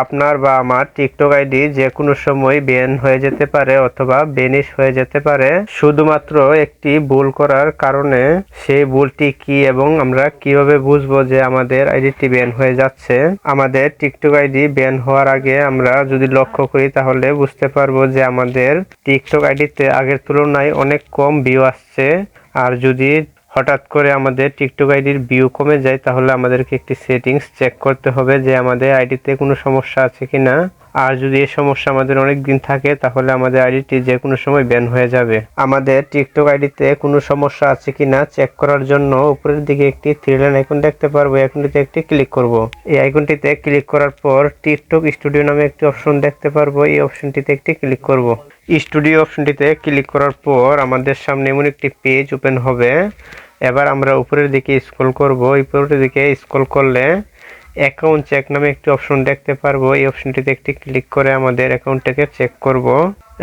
আপনার বা আমার টিকটক আইডি যে কোনো সময় ব্যান হয়ে যেতে পারে অথবা বেনিশ হয়ে যেতে পারে। শুধুমাত্র একটি ভুল করার কারণে সেই ভুলটি কি এবং আমরা কীভাবে বুঝব যে আমাদের আইডিটি ব্যান হয়ে যাচ্ছে? আমাদের টিকটক আইডি ব্যান হওয়ার আগে আমরা যদি লক্ষ্য করি তাহলে বুঝতে পারব যে আমাদের টিকটক আইডিতে আগের তুলনায় অনেক কম ভিউ আসছে। আর যদি হঠাৎ করে আমাদের টিকটক আইডির ভিউ কমে যায়, তাহলে আমাদেরকে একটি সেটিংস চেক করতে হবে যে আমাদের আইডিতে কোনো সমস্যা আছে কিনা আর যদি এই সমস্যা আমাদের অনেক দিন থাকে, তাহলে আমাদের আইডিটি যে কোনো সময় ব্যান হয়ে যাবে। আমাদের টিকটক আইডিতে কোনো সমস্যা আছে কিনা চেক করার জন্য উপরের দিকে একটি থ্রি লাইন আইকন দেখতে পারব আইকনটিতে একটি ক্লিক করব। এই আইকনটিতে ক্লিক করার পর টিকটক স্টুডিও নামে একটি অপশন দেখতে পারব, এই অপশনটিতে একটি ক্লিক করব। স্টুডিও অপশনটিতে ক্লিক করার পর আমাদের সামনে এমন একটি পেজ ওপেন হবে। এবার আমরা উপরের দিকে স্ক্রল করব। উপরের দিকে স্ক্রল করলে অ্যাকাউন্ট চেক নামে একটি অপশন দেখতে পারব। এই অপশনটিতে একটি ক্লিক করে আমাদের অ্যাকাউন্টটাকে চেক করব।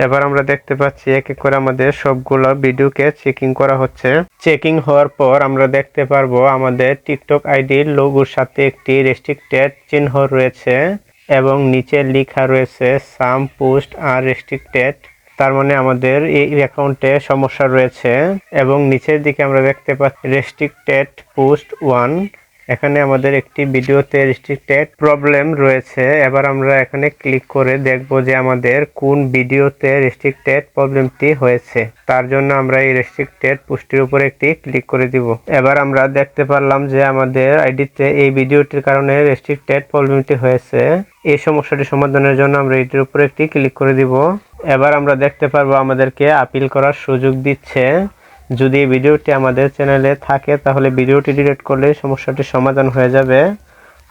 এবার আমরা দেখতে পাচ্ছি এক এক করে আমাদের সবগুলো ভিডিওকে চেকিং করা হচ্ছে। চেকিং হওয়ার পর আমরা দেখতে পারব আমাদের টিকটক আইডির লোগোর সাথে একটি রেস্ট্রিক্টেড চিহ্ন রয়েছে এবং নিচে লেখা রয়েছে সাম পোস্ট আর রেস্ট্রিক্টেড তার মানে আমাদের এই অ্যাকাউন্টে সমস্যা রয়েছে এবং নিচের দিকে আমরা দেখতে পাচ্ছি রেস্ট্রিক্টেড পোস্ট ওয়ান এখানে আমাদের একটি ভিডিওতে রেস্ট্রিক্টেড প্রবলেম রয়েছে। এবার আমরা এখানে ক্লিক করে দেখব যে আমাদের কোন ভিডিওতে রেস্ট্রিক্টেড প্রবলেমটি হয়েছে। তার জন্য আমরা এই রেস্ট্রিক্টেড পোস্টের উপরে একটি ক্লিক করে দিব। এবার আমরা দেখতে পারলাম যে আমাদের আইডিতে এই ভিডিওটির কারণে রেস্ট্রিক্টেড প্রবলেমটি হয়েছে। এই সমস্যাটি সমাধানের জন্য আমরা এটির উপরে একটি ক্লিক করে দিব। এবার আমরা দেখতে পারব আমাদেরকে আপিল করার সুযোগ দিচ্ছে। যদি এই ভিডিওটি আমাদের চ্যানেলে থাকে, তাহলে ভিডিওটি ডিলিট করলে সমস্যাটির সমাধান হয়ে যাবে।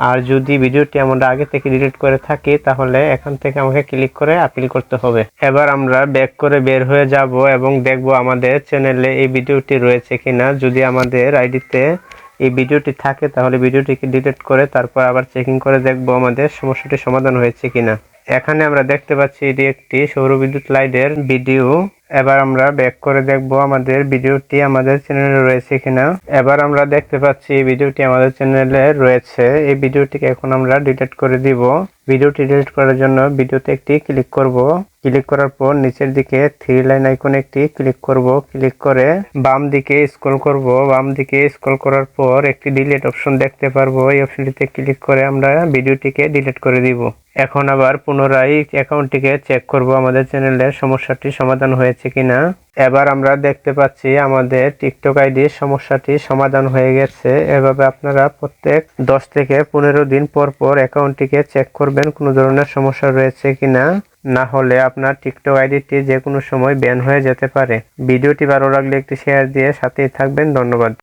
আর যদি ভিডিওটি আমরা আগে থেকে ডিলিট করে থাকি, তাহলে এখান থেকে আমাকে ক্লিক করে আপিল করতে হবে। এবার আমরা ব্যাক করে বের হয়ে যাব এবং দেখব আমাদের চ্যানেলে এই ভিডিওটি রয়েছে কিনা। যদি আমাদের আইডিতে এই ভিডিওটি থাকে, তাহলে ভিডিওটিকে ডিলিট করে তারপর আবার চেকিং করে দেখব আমাদের সমস্যাটি সমাধান হয়েছে কিনা। এখানে আমরা দেখতে পাচ্ছি এটি একটি সৌরবিদ্যুৎ লাইটের ভিডিও। এবার আমরা ব্যাক করে দেখব আমাদের ভিডিওটি আমাদের চ্যানেলে রয়েছে কিনা। এবার আমরা দেখতে পাচ্ছি এই ভিডিওটি আমাদের চ্যানেলে রয়েছে। এই ভিডিওটিকে এখন আমরা ডিলিট করে দিব। ভিডিওটি ডিলিট করার জন্য ভিডিওতে একটি ক্লিক করব। ক্লিক করার পর নিচের দিকে থ্রি লাইন আইকনে একটি ক্লিক করব। ক্লিক করে বাম দিকে স্ক্রল করব। বাম দিকে স্ক্রল করার পর একটি ডিলিট অপশন দেখতে পারব। এই অপশনটিতে ক্লিক করে আমরা ভিডিওটিকে ডিলিট করে দিব। এখন আবার পুনরায় অ্যাকাউন্টটিকে চেক করব আমাদের চ্যানেলের সমস্যাটি সমাধান হয়েছে কিনা। এবার আমরা দেখতে পাচ্ছি আমাদের টিকটক আইডির সমস্যাটি সমাধান হয়ে গেছে। এভাবে আপনারা প্রত্যেক দশ থেকে পনেরো দিন পর পর অ্যাকাউন্টটিকে চেক করবেন কোনো ধরনের সমস্যা রয়েছে কিনা। না হলে আপনার টিকটক আইডিটি যে কোনো সময় ব্যান হয়ে যেতে পারে। ভিডিওটি ভালো লাগলে একটি শেয়ার দিয়ে সাথেই থাকবেন। ধন্যবাদ।